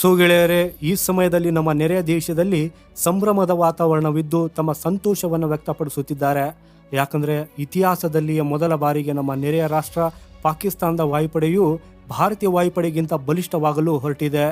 So ಗೆಳೆಯರೇ, ಈ ಸಮಯದಲ್ಲಿ ನಮ್ಮ ನೆರೆಯ ದೇಶದಲ್ಲಿ ಸಂಭ್ರಮದ ವಾತಾವರಣವಿದ್ದು ತಮ್ಮ ಸಂತೋಷವನ್ನು ವ್ಯಕ್ತಪಡಿಸುತ್ತಿದ್ದಾರೆ. ಯಾಕಂದರೆ ಇತಿಹಾಸದಲ್ಲಿಯೇ ಮೊದಲ ಬಾರಿಗೆ ನಮ್ಮ ನೆರೆಯ ರಾಷ್ಟ್ರ ಪಾಕಿಸ್ತಾನದ ವಾಯುಪಡೆಯು ಭಾರತೀಯ ವಾಯುಪಡೆಗಿಂತ ಬಲಿಷ್ಠವಾಗಲು ಹೊರಟಿದೆ.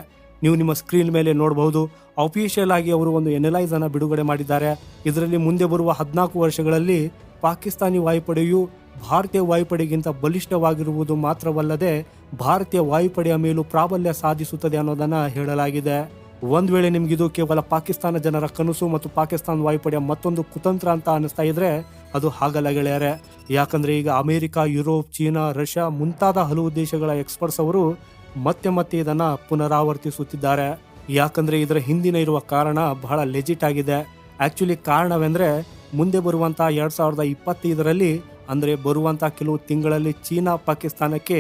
ನೀವು ನಿಮ್ಮ ಸ್ಕ್ರೀನ್ ಮೇಲೆ ನೋಡಬಹುದು ಅಫಿಷಿಯಲ್ ಆಗಿ ಅವರು ಒಂದು ಎನಲೈಸ್ ಅನ್ನ ಬಿಡುಗಡೆ ಮಾಡಿದ್ದಾರೆ. ಇದರಲ್ಲಿ ಮುಂದೆ ಬರುವ ಹದಿನಾಲ್ಕು ವರ್ಷಗಳಲ್ಲಿ ಪಾಕಿಸ್ತಾನಿ ವಾಯುಪಡೆಯು ಭಾರತೀಯ ವಾಯುಪಡೆಗಿಂತ ಬಲಿಷ್ಠವಾಗಿರುವುದು ಮಾತ್ರವಲ್ಲದೆ ಭಾರತೀಯ ವಾಯುಪಡೆಯ ಮೇಲೂ ಪ್ರಾಬಲ್ಯ ಸಾಧಿಸುತ್ತದೆ ಅನ್ನೋದನ್ನ ಹೇಳಲಾಗಿದೆ. ಒಂದು ವೇಳೆ ನಿಮ್ಗಿದು ಕೇವಲ ಪಾಕಿಸ್ತಾನ ಜನರ ಕನಸು ಮತ್ತು ಪಾಕಿಸ್ತಾನ ವಾಯುಪಡೆಯ ಮತ್ತೊಂದು ಕುತಂತ್ರ ಅಂತ ಅನಿಸ್ತಾ ಇದ್ರೆ ಅದು ಹಾಗಲ್ಲ ಗೆಳೆಯರೆ. ಯಾಕಂದ್ರೆ ಈಗ ಅಮೆರಿಕ, ಯುರೋಪ್, ಚೀನಾ, ರಷ್ಯಾ ಮುಂತಾದ ಹಲವು ದೇಶಗಳ ಎಕ್ಸ್ಪರ್ಟ್ಸ್ ಅವರು ಮತ್ತೆ ಮತ್ತೆ ಇದನ್ನ ಪುನರಾವರ್ತಿಸುತ್ತಿದ್ದಾರೆ. ಯಾಕಂದ್ರೆ ಇದರ ಹಿಂದಿನ ಇರುವ ಕಾರಣ ಬಹಳ ಲೆಜಿಟ್ ಆಗಿದೆ. ಆಕ್ಚುಲಿ ಕಾರಣವೆಂದ್ರೆ ಮುಂದೆ ಬರುವಂತ ಎರಡ್ ಸಾವಿರದ ಇಪ್ಪತ್ತೈದರಲ್ಲಿ ಅಂದ್ರೆ ಬರುವಂಥ ಕೆಲವು ತಿಂಗಳಲ್ಲಿ ಚೀನಾ ಪಾಕಿಸ್ತಾನಕ್ಕೆ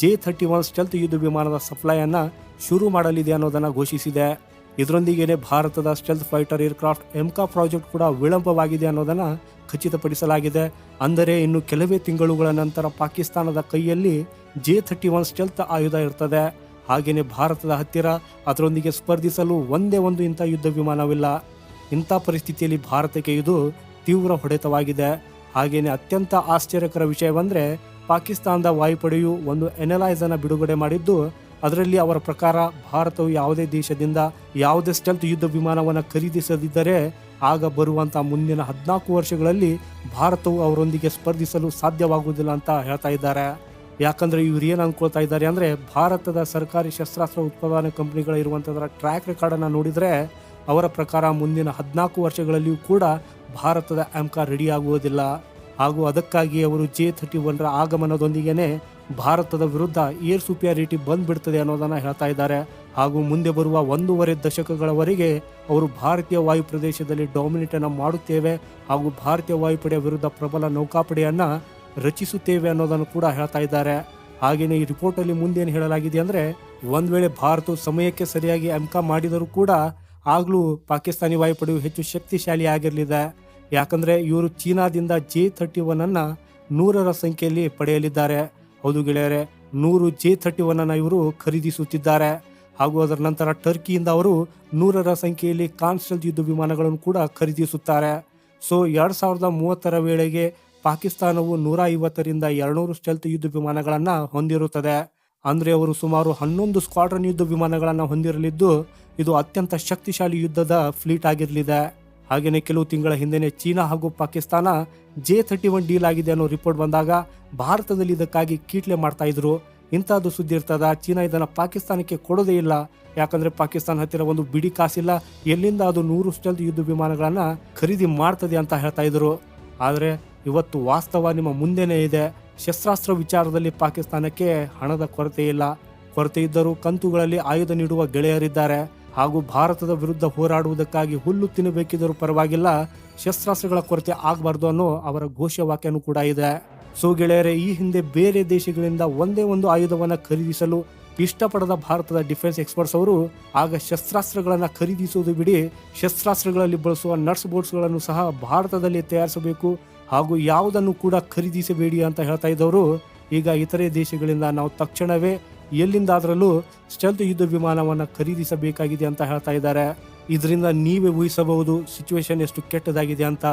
ಜೆ ಥರ್ಟಿ ಒನ್ ಸ್ಟೆಲ್ತ್ ಯುದ್ಧ ವಿಮಾನದ ಸಪ್ಲೈಯನ್ನು ಶುರು ಮಾಡಲಿದೆ ಅನ್ನೋದನ್ನು ಘೋಷಿಸಿದೆ. ಇದರೊಂದಿಗೆ ಭಾರತದ stealth fighter aircraft AMCA project ಕೂಡ ವಿಳಂಬವಾಗಿದೆ ಅನ್ನೋದನ್ನು ಖಚಿತಪಡಿಸಲಾಗಿದೆ. ಅಂದರೆ ಇನ್ನು ಕೆಲವೇ ತಿಂಗಳುಗಳ ನಂತರ ಪಾಕಿಸ್ತಾನದ ಕೈಯಲ್ಲಿ ಜೆ ಥರ್ಟಿ ಒನ್ ಸ್ಟೆಲ್ತ್ ಆಯುಧ ಇರ್ತದೆ. ಹಾಗೆಯೇ ಭಾರತದ ಹತ್ತಿರ ಅದರೊಂದಿಗೆ ಸ್ಪರ್ಧಿಸಲು ಒಂದೇ ಒಂದು ಇಂಥ ಯುದ್ಧ ವಿಮಾನವಿಲ್ಲ. ಇಂಥ ಪರಿಸ್ಥಿತಿಯಲ್ಲಿ ಭಾರತಕ್ಕೆ ಇದು ತೀವ್ರ ಹೊಡೆತವಾಗಿದೆ. ಹಾಗೆಯೇ ಅತ್ಯಂತ ಆಶ್ಚರ್ಯಕರ ವಿಷಯವೆಂದರೆ ಪಾಕಿಸ್ತಾನದ ವಾಯುಪಡೆಯು ಒಂದು ಎನಲೈಸನ್ನು ಬಿಡುಗಡೆ ಮಾಡಿದ್ದು, ಅದರಲ್ಲಿ ಅವರ ಪ್ರಕಾರ ಭಾರತವು ಯಾವುದೇ ದೇಶದಿಂದ ಯಾವುದೇ ಸ್ಟೆಲ್ತ್ ಯುದ್ಧ ವಿಮಾನವನ್ನು ಖರೀದಿಸದಿದ್ದರೆ ಆಗ ಬರುವಂತಹ ಮುಂದಿನ ಹದಿನಾಲ್ಕು ವರ್ಷಗಳಲ್ಲಿ ಭಾರತವು ಅವರೊಂದಿಗೆ ಸ್ಪರ್ಧಿಸಲು ಸಾಧ್ಯವಾಗುವುದಿಲ್ಲ ಅಂತ ಹೇಳ್ತಾ ಇದ್ದಾರೆ. ಯಾಕಂದ್ರೆ ಇವ್ರು ಏನು ಅನ್ಕೊಳ್ತಾ ಇದ್ದಾರೆ ಅಂದ್ರೆ ಭಾರತದ ಸರ್ಕಾರಿ ಶಸ್ತ್ರಾಸ್ತ್ರ ಉತ್ಪಾದನೆ ಕಂಪನಿಗಳ ಇರುವಂತದರ ಟ್ರ್ಯಾಕ್ ರೆಕಾರ್ಡ್ ನೋಡಿದರೆ ನೋಡಿದ್ರೆ ಅವರ ಪ್ರಕಾರ ಮುಂದಿನ ಹದಿನಾಲ್ಕು ವರ್ಷಗಳಲ್ಲಿಯೂ ಕೂಡ ಭಾರತದ ಆಮ್ಕಾ ರೆಡಿ ಆಗುವುದಿಲ್ಲ ಹಾಗೂ ಅದಕ್ಕಾಗಿ ಅವರು ಜೆ ಥರ್ಟಿ ಒನ್ರ ಆಗಮನದೊಂದಿಗೇನೆ ಭಾರತದ ವಿರುದ್ಧ ಏರ್ ಸುಪಿಯಾರಿಟಿ ಬಂದ್ಬಿಡ್ತದೆ ಅನ್ನೋದನ್ನು ಹೇಳ್ತಾ ಇದ್ದಾರೆ. ಹಾಗೂ ಮುಂದೆ ಬರುವ ಒಂದೂವರೆ ದಶಕಗಳವರೆಗೆ ಅವರು ಭಾರತೀಯ ವಾಯು ಪ್ರದೇಶದಲ್ಲಿ ಡಾಮಿನೇಟ್ ಅನ್ನ ಮಾಡುತ್ತೇವೆ. ಹಾಗೂ ಭಾರತೀಯ ವಾಯುಪಡೆಯ ವಿರುದ್ಧ ಪ್ರಬಲ ನೌಕಾಪಡೆಯನ್ನು ರಚಿಸುತ್ತೇವೆ ಅನ್ನೋದನ್ನು ಕೂಡ ಹೇಳ್ತಾ ಇದ್ದಾರೆ. ಹಾಗೆಯೇ ಈ ರಿಪೋರ್ಟಲ್ಲಿ ಮುಂದೇನು ಹೇಳಲಾಗಿದೆ ಅಂದರೆ, ಒಂದು ವೇಳೆ ಭಾರತವು ಸಮಯಕ್ಕೆ ಸರಿಯಾಗಿ ಅಂಕ ಮಾಡಿದರೂ ಕೂಡ ಆಗಲೂ ಪಾಕಿಸ್ತಾನಿ ವಾಯುಪಡೆಯು ಹೆಚ್ಚು ಶಕ್ತಿಶಾಲಿ ಆಗಿರಲಿದೆ. ಯಾಕಂದ್ರೆ ಇವರು ಚೀನಾದಿಂದ ಜೆ ಥರ್ಟಿ ಒನ್ ಅನ್ನ ನೂರರ ಸಂಖ್ಯೆಯಲ್ಲಿ ಪಡೆಯಲಿದ್ದಾರೆ. ಹೌದು ಗೆಳೆಯರೆ, ನೂರು ಜೆ ಥರ್ಟಿ ಒನ್ ಅನ್ನ ಇವರು ಖರೀದಿಸುತ್ತಿದ್ದಾರೆ. ಹಾಗೂ ಅದರ ನಂತರ ಟರ್ಕಿಯಿಂದ ಅವರು ನೂರರ ಸಂಖ್ಯೆಯಲ್ಲಿ ಕಾನ್ಸ್ಟಲ್ ಯುದ್ಧ ವಿಮಾನಗಳನ್ನು ಕೂಡ ಖರೀದಿಸುತ್ತಾರೆ. ಸೊ, ಎರಡ್ ಸಾವಿರದ ಮೂವತ್ತರ ವೇಳೆಗೆ ಪಾಕಿಸ್ತಾನವು ನೂರ ಐವತ್ತರಿಂದ ಎರಡ್ನೂರು ಸ್ಟೆಲ್ತ್ ಯುದ್ಧ ವಿಮಾನಗಳನ್ನ ಹೊಂದಿರುತ್ತದೆ. ಅಂದ್ರೆ ಅವರು ಸುಮಾರು ಹನ್ನೊಂದು ಸ್ಕ್ವಾಡ್ರನ್ ಯುದ್ಧ ವಿಮಾನಗಳನ್ನು ಹೊಂದಿರಲಿದ್ದು, ಇದು ಅತ್ಯಂತ ಶಕ್ತಿಶಾಲಿ ಯುದ್ಧದ ಫ್ಲೀಟ್ ಆಗಿರಲಿದೆ. ಹಾಗೆಯೇ ಕೆಲವು ತಿಂಗಳ ಹಿಂದೆನೆ ಚೀನಾ ಹಾಗೂ Pakistan J thirty one deal ಆಗಿದೆ ಅನ್ನೋ ರಿಪೋರ್ಟ್ ಬಂದಾಗ ಭಾರತದಲ್ಲಿ ಇದಕ್ಕಾಗಿ ಕೀಟ್ಲೆ ಮಾಡ್ತಾ ಇದ್ರು. ಇಂಥದ್ದು ಸುದ್ದಿ ಇರ್ತದ, ಚೀನಾ ಇದನ್ನು ಪಾಕಿಸ್ತಾನಕ್ಕೆ ಕೊಡೋದೇ ಇಲ್ಲ. ಯಾಕಂದ್ರೆ ಪಾಕಿಸ್ತಾನ ಹತ್ತಿರ ಒಂದು ಬಿಡಿ ಕಾಸಿಲ್ಲ, ಎಲ್ಲಿಂದ ಅದು ನೂರು ಸ್ಟೆಲ್ತ್ ಯುದ್ಧ ವಿಮಾನಗಳನ್ನ ಖರೀದಿ ಮಾಡ್ತದೆ ಅಂತ ಹೇಳ್ತಾ ಇದ್ರು. ಆದರೆ ಇವತ್ತು ವಾಸ್ತವ ನಿಮ್ಮ ಮುಂದೆನೇ ಇದೆ. ಶಸ್ತ್ರಾಸ್ತ್ರ ವಿಚಾರದಲ್ಲಿ ಪಾಕಿಸ್ತಾನಕ್ಕೆ ಹಣದ ಕೊರತೆ ಇಲ್ಲ. ಕೊರತೆ ಇದ್ದರೂ ಕಂತುಗಳಲ್ಲಿ ಆಯುಧ ನೀಡುವ ಗೆಳೆಯರಿದ್ದಾರೆ. ಹಾಗೂ ಭಾರತದ ವಿರುದ್ಧ ಹೋರಾಡುವುದಕ್ಕಾಗಿ ಹುಲ್ಲು ತಿನ್ನಬೇಕಿದ್ದರೂ ಪರವಾಗಿಲ್ಲ, ಶಸ್ತ್ರಾಸ್ತ್ರಗಳ ಕೊರತೆ ಆಗಬಾರ್ದು ಅನ್ನೋ ಅವರ ಘೋಷವಾಕ್ಯನೂ ಕೂಡ ಇದೆ. ಸೊ ಗೆಳೆಯರೆ, ಈ ಹಿಂದೆ ಬೇರೆ ದೇಶಗಳಿಂದ ಒಂದೇ ಒಂದು ಆಯುಧವನ್ನು ಖರೀದಿಸಲು ಇಷ್ಟಪಡದ ಭಾರತದ ಡಿಫೆನ್ಸ್ ಎಕ್ಸ್ಪರ್ಟ್ಸ್ ಅವರು, ಆಗ ಶಸ್ತ್ರಾಸ್ತ್ರಗಳನ್ನು ಖರೀದಿಸುವುದು ಬಿಡಿ, ಶಸ್ತ್ರಾಸ್ತ್ರಗಳಲ್ಲಿ ಬಳಸುವ ನಟ್ಸ್ ಬೋರ್ಡ್ಸ್ಗಳನ್ನು ಸಹ ಭಾರತದಲ್ಲಿ ತಯಾರಿಸಬೇಕು ಹಾಗೂ ಯಾವುದನ್ನು ಕೂಡ ಖರೀದಿಸಬೇಡಿ ಅಂತ ಹೇಳ್ತಾ ಇದ್ದವರು, ಈಗ ಇತರೆ ದೇಶಗಳಿಂದ ನಾವು ತಕ್ಷಣವೇ ಎಲ್ಲಿಂದಾದ್ರಲ್ಲೂ ಸ್ಟೆಲ್ತ್ ಯುದ್ಧ ವಿಮಾನವನ್ನು ಖರೀದಿಸಬೇಕಾಗಿದೆ ಅಂತ ಹೇಳ್ತಾ ಇದ್ದಾರೆ. ಇದರಿಂದ ನೀವೇ ಊಹಿಸಬಹುದು ಸಿಚುವೇಶನ್ ಎಷ್ಟು ಕೆಟ್ಟದಾಗಿದೆ ಅಂತ.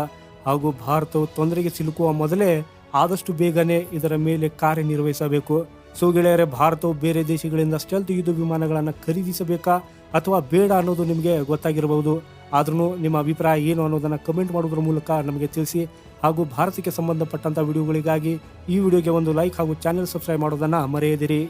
ಹಾಗೂ ಭಾರತವು ತೊಂದರೆಗೆ ಸಿಲುಕುವ ಮೊದಲೇ ಆದಷ್ಟು ಬೇಗನೆ ಇದರ ಮೇಲೆ ಕಾರ್ಯನಿರ್ವಹಿಸಬೇಕು. ಸೊ ಗೆಳೆಯರೆ, ಭಾರತವು ಬೇರೆ ದೇಶಗಳಿಂದ ಸ್ಟೆಲ್ತ್ ಯುದ್ಧ ವಿಮಾನಗಳನ್ನು ಖರೀದಿಸಬೇಕಾ ಅಥವಾ ಬೇಡ ಅನ್ನೋದು ನಿಮಗೆ ಗೊತ್ತಾಗಿರಬಹುದು. ಆದ್ರೂ ನಿಮ್ಮ ಅಭಿಪ್ರಾಯ ಏನು ಅನ್ನೋದನ್ನು ಕಮೆಂಟ್ ಮಾಡೋದ್ರ ಮೂಲಕ ನಮಗೆ ತಿಳಿಸಿ. ಹಾಗೂ ಭಾರತಕ್ಕೆ ಸಂಬಂಧಪಟ್ಟಂತ ವಿಡಿಯೋಗಳಿಗಾಗಿ ಈ ವಿಡಿಯೋಗೆ ಒಂದು ಲೈಕ್ ಹಾಗೂ ಚಾನೆಲ್ ಸಬ್ಸ್ಕ್ರೈಬ್ ಮಾಡೋದನ್ನ ಮರೆಯದಿರಿ.